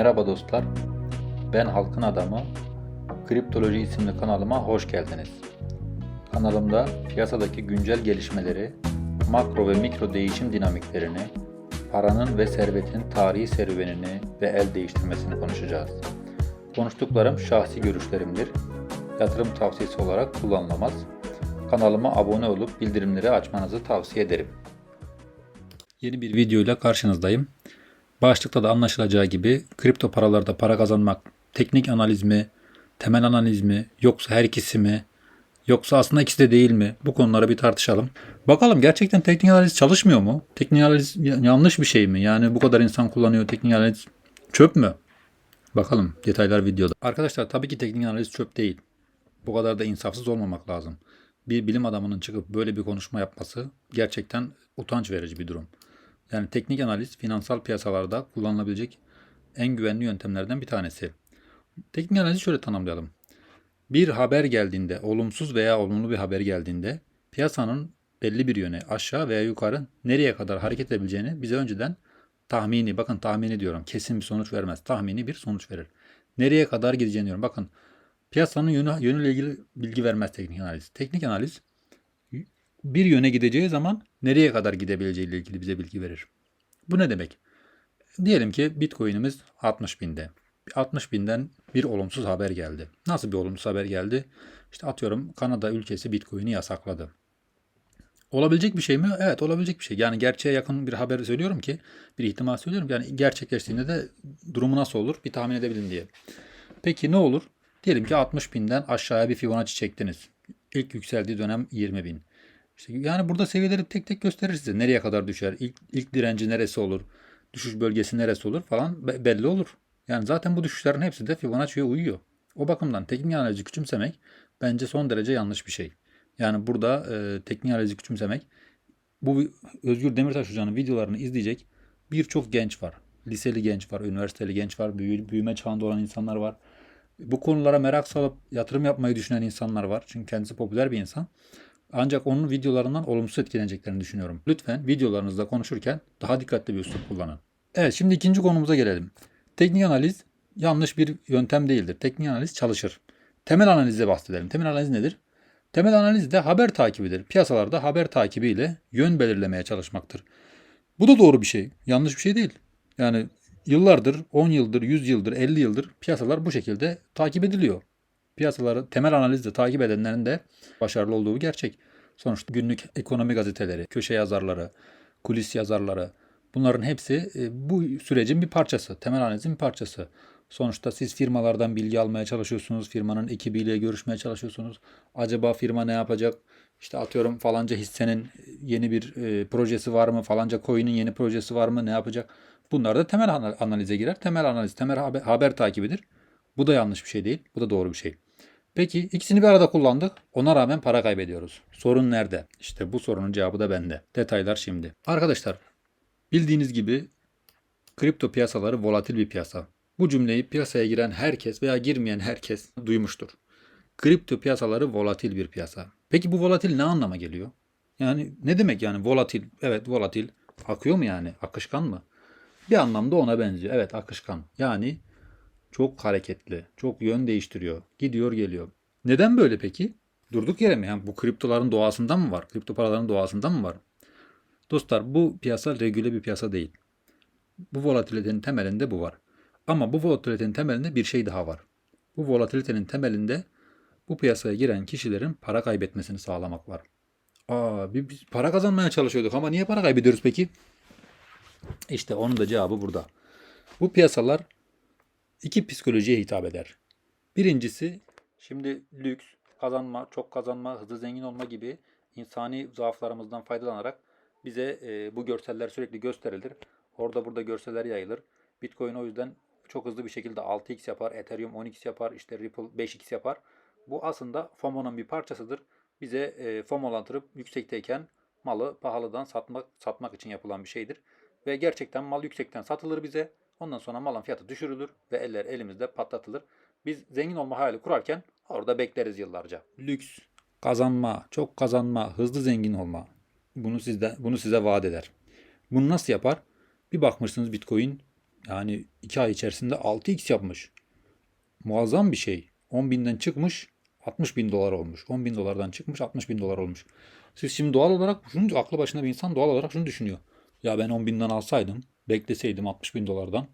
Merhaba dostlar. Ben Halkın Adamı. Kriptoloji isimli kanalıma hoş geldiniz. Kanalımda piyasadaki güncel gelişmeleri, makro ve mikro değişim dinamiklerini, paranın ve servetin tarihi serüvenini ve el değiştirmesini konuşacağız. Konuştuklarım şahsi görüşlerimdir. Yatırım tavsiyesi olarak kullanılamaz. Kanalıma abone olup bildirimleri açmanızı tavsiye ederim. Yeni bir videoyla karşınızdayım. Başlıkta da anlaşılacağı gibi kripto paralarda para kazanmak teknik analiz mi, temel analiz mi, yoksa her ikisi mi, yoksa aslında ikisi de değil mi? Bu konulara bir tartışalım. Bakalım gerçekten teknik analiz çalışmıyor mu? Teknik analiz yanlış bir şey mi? Yani bu kadar insan kullanıyor teknik analiz çöp mü? Bakalım detaylar videoda. Arkadaşlar tabii ki teknik analiz çöp değil. Bu kadar da insafsız olmamak lazım. Bir bilim adamının çıkıp böyle bir konuşma yapması gerçekten utanç verici bir durum. Yani teknik analiz finansal piyasalarda kullanılabilecek en güvenli yöntemlerden bir tanesi. Teknik analizi şöyle tanımlayalım. Bir haber geldiğinde, olumsuz veya olumlu bir haber geldiğinde piyasanın belli bir yöne aşağı veya yukarı nereye kadar hareket edebileceğini bize önceden tahmini, bakın tahmini diyorum kesin bir sonuç vermez. Tahmini bir sonuç verir. Nereye kadar gideceğini diyorum. Bakın piyasanın yönü, yönüyle ilgili bilgi vermez teknik analiz. Teknik analiz bir yöne gideceği zaman nereye kadar gidebileceği ile ilgili bize bilgi verir. Bu ne demek? Diyelim ki Bitcoin'imiz 60 binde. 60 binden bir olumsuz haber geldi. Nasıl bir olumsuz haber geldi? İşte atıyorum Kanada ülkesi Bitcoin'i yasakladı. Olabilecek bir şey mi? Evet olabilecek bir şey. Yani gerçeğe yakın bir haber söylüyorum ki, bir ihtimal söylüyorum ki yani gerçekleştiğinde de durumu nasıl olur bir tahmin edebilin diye. Peki ne olur? Diyelim ki 60 binden aşağıya bir Fibonacci çektiniz. İlk yükseldiği dönem 20 bin. İşte yani burada seviyeleri tek tek gösterir size. Nereye kadar düşer? İlk, ilk direnci neresi olur? Düşüş bölgesi neresi olur falan be- belli olur. Yani zaten bu düşüşlerin hepsi de Fibonacci'ye uyuyor. O bakımdan teknik analizi küçümsemek bence son derece yanlış bir şey. Yani burada e, teknik analizi küçümsemek bu Özgür Demirtaş Hoca'nın videolarını izleyecek birçok genç var. Liseli genç var, üniversiteli genç var, büyü- büyüme çağında olan insanlar var. Bu konulara merak salıp yatırım yapmayı düşünen insanlar var. Çünkü kendisi popüler bir insan. Ancak onun videolarından olumsuz etkileneceklerini düşünüyorum. Lütfen videolarınızda konuşurken daha dikkatli bir üslup kullanın. Evet şimdi ikinci konumuza gelelim. Teknik analiz yanlış bir yöntem değildir. Teknik analiz çalışır. Temel analize bahsedelim. Temel analiz nedir? Temel analiz de haber takibidir. Piyasalarda haber takibiyle yön belirlemeye çalışmaktır. Bu da doğru bir şey. Yanlış bir şey değil. Yani yıllardır, 10 yıldır, 100 yıldır, 50 yıldır piyasalar bu şekilde takip ediliyor piyasaları temel analizle takip edenlerin de başarılı olduğu gerçek. Sonuçta günlük ekonomi gazeteleri, köşe yazarları, kulis yazarları bunların hepsi e, bu sürecin bir parçası. Temel analizin bir parçası. Sonuçta siz firmalardan bilgi almaya çalışıyorsunuz. Firmanın ekibiyle görüşmeye çalışıyorsunuz. Acaba firma ne yapacak? İşte atıyorum falanca hissenin yeni bir e, projesi var mı? Falanca coin'in yeni projesi var mı? Ne yapacak? Bunlar da temel analize girer. Temel analiz, temel haber, haber takibidir. Bu da yanlış bir şey değil. Bu da doğru bir şey. Peki ikisini bir arada kullandık. Ona rağmen para kaybediyoruz. Sorun nerede? İşte bu sorunun cevabı da bende. Detaylar şimdi. Arkadaşlar bildiğiniz gibi kripto piyasaları volatil bir piyasa. Bu cümleyi piyasaya giren herkes veya girmeyen herkes duymuştur. Kripto piyasaları volatil bir piyasa. Peki bu volatil ne anlama geliyor? Yani ne demek yani volatil? Evet volatil. Akıyor mu yani? Akışkan mı? Bir anlamda ona benziyor. Evet akışkan. Yani çok hareketli, çok yön değiştiriyor, gidiyor geliyor. Neden böyle peki? Durduk yere mi? Yani bu kriptoların doğasından mı var? Kripto paraların doğasından mı var? Dostlar bu piyasa regüle bir piyasa değil. Bu volatilitenin temelinde bu var. Ama bu volatilitenin temelinde bir şey daha var. Bu volatilitenin temelinde bu piyasaya giren kişilerin para kaybetmesini sağlamak var. Aa, biz para kazanmaya çalışıyorduk ama niye para kaybediyoruz peki? İşte onun da cevabı burada. Bu piyasalar iki psikolojiye hitap eder. Birincisi şimdi lüks, kazanma, çok kazanma, hızlı zengin olma gibi insani zaaflarımızdan faydalanarak bize e, bu görseller sürekli gösterilir. Orada burada görseller yayılır. Bitcoin o yüzden çok hızlı bir şekilde 6x yapar, Ethereum 10x yapar, işte Ripple 5x yapar. Bu aslında FOMO'nun bir parçasıdır. Bize e, FOMO'landırıp yüksekteyken malı pahalıdan satmak satmak için yapılan bir şeydir. Ve gerçekten mal yüksekten satılır bize. Ondan sonra malın fiyatı düşürülür ve eller elimizde patlatılır. Biz zengin olma hayali kurarken orada bekleriz yıllarca. Lüks, kazanma, çok kazanma, hızlı zengin olma. Bunu sizde bunu size vaat eder. Bunu nasıl yapar? Bir bakmışsınız Bitcoin Yani 2 ay içerisinde 6x yapmış. Muazzam bir şey. 10 binden çıkmış 60 bin dolar olmuş. 10 bin dolardan çıkmış 60 bin dolar olmuş. Siz şimdi doğal olarak şunu aklı başına bir insan doğal olarak şunu düşünüyor. Ya ben 10 binden alsaydım bekleseydim 60 bin dolardan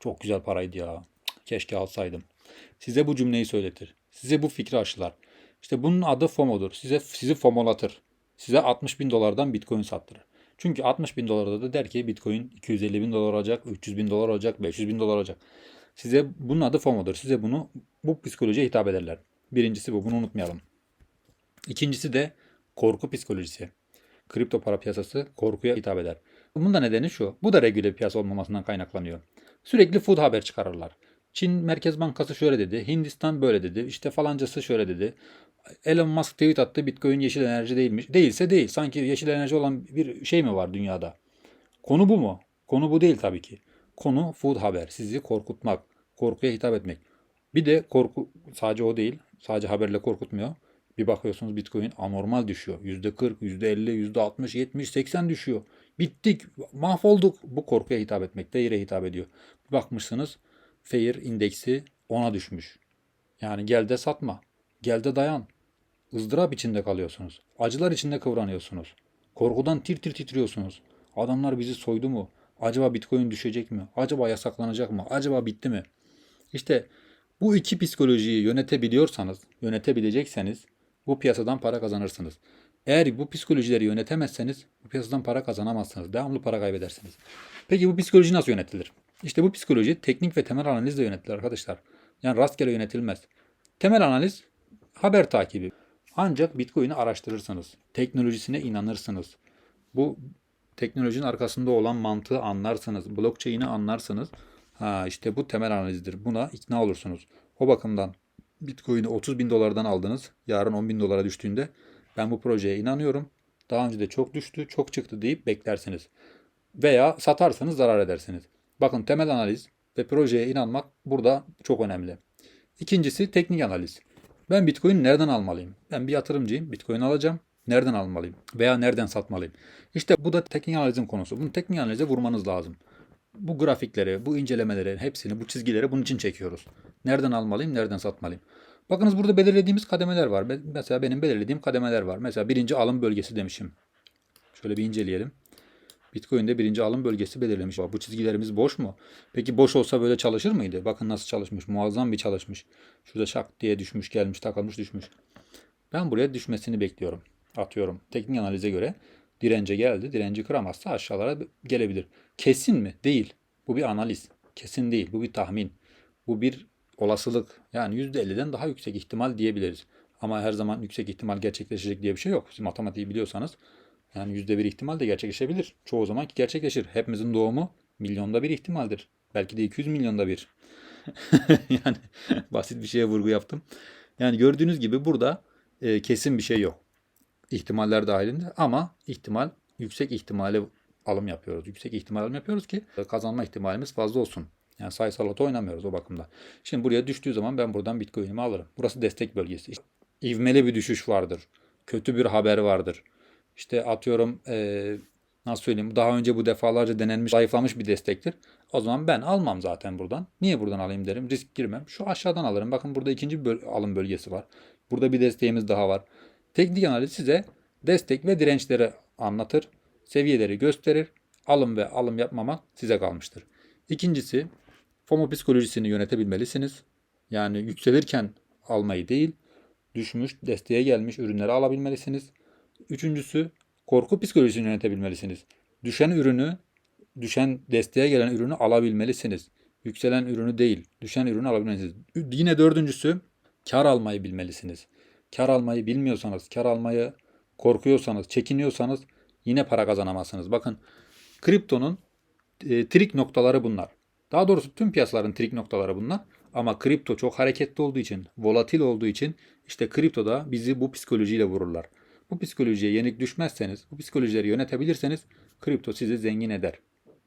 çok güzel paraydı ya. Keşke alsaydım. Size bu cümleyi söyletir. Size bu fikri aşılar. İşte bunun adı FOMO'dur. Size sizi FOMO'latır. Size 60 bin dolardan Bitcoin sattırır. Çünkü 60 bin dolarda da der ki Bitcoin 250 bin dolar olacak, 300 bin dolar olacak, 500 bin dolar olacak. Size bunun adı FOMO'dur. Size bunu bu psikolojiye hitap ederler. Birincisi bu. Bunu unutmayalım. İkincisi de korku psikolojisi. Kripto para piyasası korkuya hitap eder. Bunun da nedeni şu. Bu da regüle piyasa olmamasından kaynaklanıyor. Sürekli food haber çıkarırlar. Çin Merkez Bankası şöyle dedi. Hindistan böyle dedi. İşte falancası şöyle dedi. Elon Musk tweet attı. Bitcoin yeşil enerji değilmiş. Değilse değil. Sanki yeşil enerji olan bir şey mi var dünyada? Konu bu mu? Konu bu değil tabii ki. Konu food haber. Sizi korkutmak. Korkuya hitap etmek. Bir de korku sadece o değil. Sadece haberle korkutmuyor. Bir bakıyorsunuz Bitcoin anormal düşüyor. %40, %50, %60, 70, 80 düşüyor. Bittik, mahvolduk. Bu korkuya hitap etmekte, yere hitap ediyor. Bir bakmışsınız Fair indeksi 10'a düşmüş. Yani gel de satma. Gel de dayan. ızdırap içinde kalıyorsunuz. Acılar içinde kıvranıyorsunuz. Korkudan tir tir titriyorsunuz. Adamlar bizi soydu mu? Acaba Bitcoin düşecek mi? Acaba yasaklanacak mı? Acaba bitti mi? İşte bu iki psikolojiyi yönetebiliyorsanız, yönetebilecekseniz bu piyasadan para kazanırsınız. Eğer bu psikolojileri yönetemezseniz bu piyasadan para kazanamazsınız. Devamlı para kaybedersiniz. Peki bu psikoloji nasıl yönetilir? İşte bu psikoloji teknik ve temel analizle yönetilir arkadaşlar. Yani rastgele yönetilmez. Temel analiz haber takibi. Ancak Bitcoin'i araştırırsınız. Teknolojisine inanırsınız. Bu teknolojinin arkasında olan mantığı anlarsınız. Blockchain'i anlarsınız. Ha işte bu temel analizdir. Buna ikna olursunuz. O bakımdan Bitcoin'i 30 bin dolardan aldınız. Yarın 10 bin dolara düştüğünde ben bu projeye inanıyorum. Daha önce de çok düştü, çok çıktı deyip beklersiniz. Veya satarsanız zarar edersiniz. Bakın temel analiz ve projeye inanmak burada çok önemli. İkincisi teknik analiz. Ben Bitcoin nereden almalıyım? Ben bir yatırımcıyım. Bitcoin alacağım. Nereden almalıyım? Veya nereden satmalıyım? İşte bu da teknik analizin konusu. Bunu teknik analize vurmanız lazım. Bu grafikleri, bu incelemeleri, hepsini, bu çizgileri bunun için çekiyoruz. Nereden almalıyım, nereden satmalıyım? Bakınız burada belirlediğimiz kademeler var. Mesela benim belirlediğim kademeler var. Mesela birinci alım bölgesi demişim. Şöyle bir inceleyelim. Bitcoin'de birinci alım bölgesi belirlemiş. Bu çizgilerimiz boş mu? Peki boş olsa böyle çalışır mıydı? Bakın nasıl çalışmış. Muazzam bir çalışmış. Şurada şak diye düşmüş, gelmiş, takılmış, düşmüş. Ben buraya düşmesini bekliyorum. Atıyorum. Teknik analize göre dirence geldi. Direnci kıramazsa aşağılara gelebilir. Kesin mi? Değil. Bu bir analiz. Kesin değil. Bu bir tahmin. Bu bir olasılık. Yani %50'den daha yüksek ihtimal diyebiliriz. Ama her zaman yüksek ihtimal gerçekleşecek diye bir şey yok. Siz matematiği biliyorsanız yani %1 ihtimal de gerçekleşebilir. Çoğu zaman gerçekleşir. Hepimizin doğumu milyonda bir ihtimaldir. Belki de 200 milyonda bir. yani basit bir şeye vurgu yaptım. Yani gördüğünüz gibi burada e, kesin bir şey yok. İhtimaller dahilinde ama ihtimal yüksek ihtimale alım yapıyoruz. Yüksek ihtimal alım yapıyoruz ki kazanma ihtimalimiz fazla olsun. Yani sayısal loto oynamıyoruz o bakımda. Şimdi buraya düştüğü zaman ben buradan Bitcoin'imi alırım. Burası destek bölgesi. İşte, ivmeli bir düşüş vardır. Kötü bir haber vardır. İşte atıyorum ee, nasıl söyleyeyim daha önce bu defalarca denenmiş zayıflamış bir destektir. O zaman ben almam zaten buradan. Niye buradan alayım derim. Risk girmem. Şu aşağıdan alırım. Bakın burada ikinci böl alım bölgesi var. Burada bir desteğimiz daha var. Teknik analiz size destek ve dirençleri anlatır. Seviyeleri gösterir. Alım ve alım yapmamak size kalmıştır. İkincisi FOMO psikolojisini yönetebilmelisiniz. Yani yükselirken almayı değil, düşmüş, desteğe gelmiş ürünleri alabilmelisiniz. Üçüncüsü korku psikolojisini yönetebilmelisiniz. Düşen ürünü, düşen desteğe gelen ürünü alabilmelisiniz. Yükselen ürünü değil, düşen ürünü alabilmelisiniz. Yine dördüncüsü kar almayı bilmelisiniz. Kar almayı bilmiyorsanız, kar almayı korkuyorsanız, çekiniyorsanız yine para kazanamazsınız. Bakın kriptonun e, trik noktaları bunlar. Daha doğrusu tüm piyasaların trik noktaları bunlar. Ama kripto çok hareketli olduğu için, volatil olduğu için işte kriptoda bizi bu psikolojiyle vururlar. Bu psikolojiye yenik düşmezseniz, bu psikolojileri yönetebilirseniz kripto sizi zengin eder.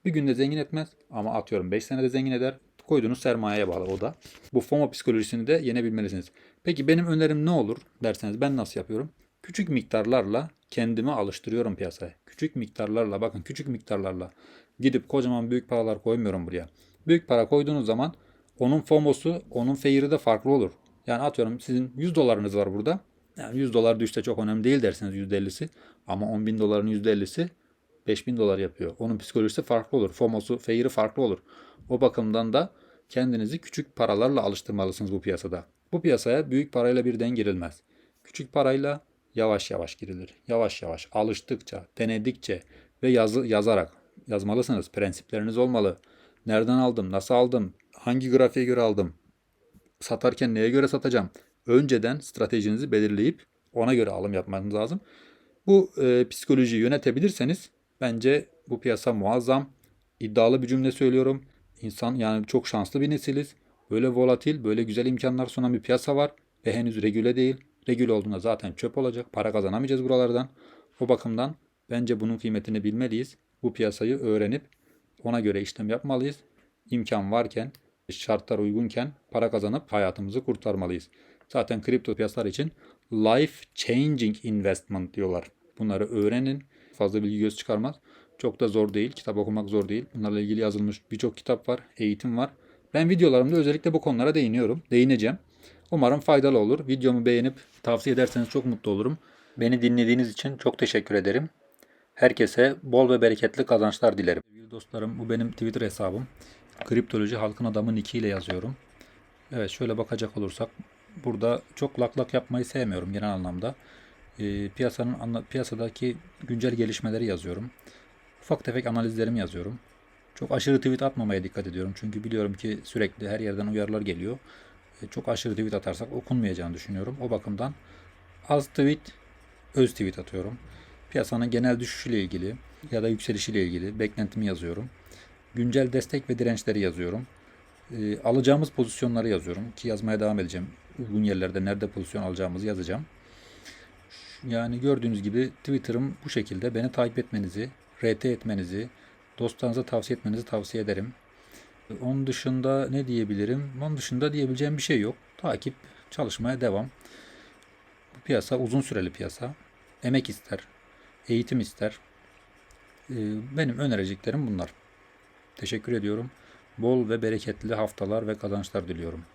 Bir günde zengin etmez ama atıyorum 5 senede zengin eder. Koyduğunuz sermayeye bağlı o da. Bu FOMO psikolojisini de yenebilmelisiniz. Peki benim önerim ne olur derseniz ben nasıl yapıyorum? Küçük miktarlarla kendimi alıştırıyorum piyasaya. Küçük miktarlarla bakın küçük miktarlarla gidip kocaman büyük paralar koymuyorum buraya. Büyük para koyduğunuz zaman onun FOMO'su, onun fair'i de farklı olur. Yani atıyorum sizin 100 dolarınız var burada. Yani 100 dolar düşse çok önemli değil dersiniz %50'si. Ama 10 bin doların %50'si 5000 dolar yapıyor. Onun psikolojisi farklı olur. FOMO'su, fair'i farklı olur. O bakımdan da kendinizi küçük paralarla alıştırmalısınız bu piyasada. Bu piyasaya büyük parayla birden girilmez. Küçük parayla yavaş yavaş girilir. Yavaş yavaş alıştıkça, denedikçe ve yazı, yazarak yazmalısınız. Prensipleriniz olmalı. Nereden aldım, nasıl aldım, hangi grafiğe göre aldım, satarken neye göre satacağım? Önceden stratejinizi belirleyip ona göre alım yapmanız lazım. Bu e, psikolojiyi yönetebilirseniz bence bu piyasa muazzam. İddialı bir cümle söylüyorum. İnsan yani çok şanslı bir nesiliz. Böyle volatil, böyle güzel imkanlar sunan bir piyasa var ve henüz regüle değil. Regüle olduğunda zaten çöp olacak. Para kazanamayacağız buralardan. O bakımdan bence bunun kıymetini bilmeliyiz. Bu piyasayı öğrenip ona göre işlem yapmalıyız. İmkan varken, şartlar uygunken para kazanıp hayatımızı kurtarmalıyız. Zaten kripto piyasalar için life changing investment diyorlar. Bunları öğrenin. Fazla bilgi göz çıkarmaz. Çok da zor değil. Kitap okumak zor değil. Bunlarla ilgili yazılmış birçok kitap var. Eğitim var. Ben videolarımda özellikle bu konulara değiniyorum. Değineceğim. Umarım faydalı olur. Videomu beğenip tavsiye ederseniz çok mutlu olurum. Beni dinlediğiniz için çok teşekkür ederim. Herkese bol ve bereketli kazançlar dilerim. Sevgili dostlarım bu benim Twitter hesabım. Kriptoloji halkın adamı Niki ile yazıyorum. Evet şöyle bakacak olursak burada çok lak lak yapmayı sevmiyorum genel anlamda. Ee, piyasanın piyasadaki güncel gelişmeleri yazıyorum. Ufak tefek analizlerimi yazıyorum. Çok aşırı tweet atmamaya dikkat ediyorum. Çünkü biliyorum ki sürekli her yerden uyarılar geliyor. E, çok aşırı tweet atarsak okunmayacağını düşünüyorum. O bakımdan az tweet, öz tweet atıyorum. Piyasanın genel düşüşüyle ilgili ya da yükselişiyle ilgili beklentimi yazıyorum. Güncel destek ve dirençleri yazıyorum. E, alacağımız pozisyonları yazıyorum ki yazmaya devam edeceğim. Uygun yerlerde nerede pozisyon alacağımızı yazacağım. Yani gördüğünüz gibi Twitter'ım bu şekilde. Beni takip etmenizi, RT etmenizi, dostlarınıza tavsiye etmenizi tavsiye ederim. Onun dışında ne diyebilirim? Onun dışında diyebileceğim bir şey yok. Takip, çalışmaya devam. Bu piyasa uzun süreli piyasa. Emek ister, eğitim ister. Ee, Benim önereceklerim bunlar. Teşekkür ediyorum. Bol ve bereketli haftalar ve kazançlar diliyorum.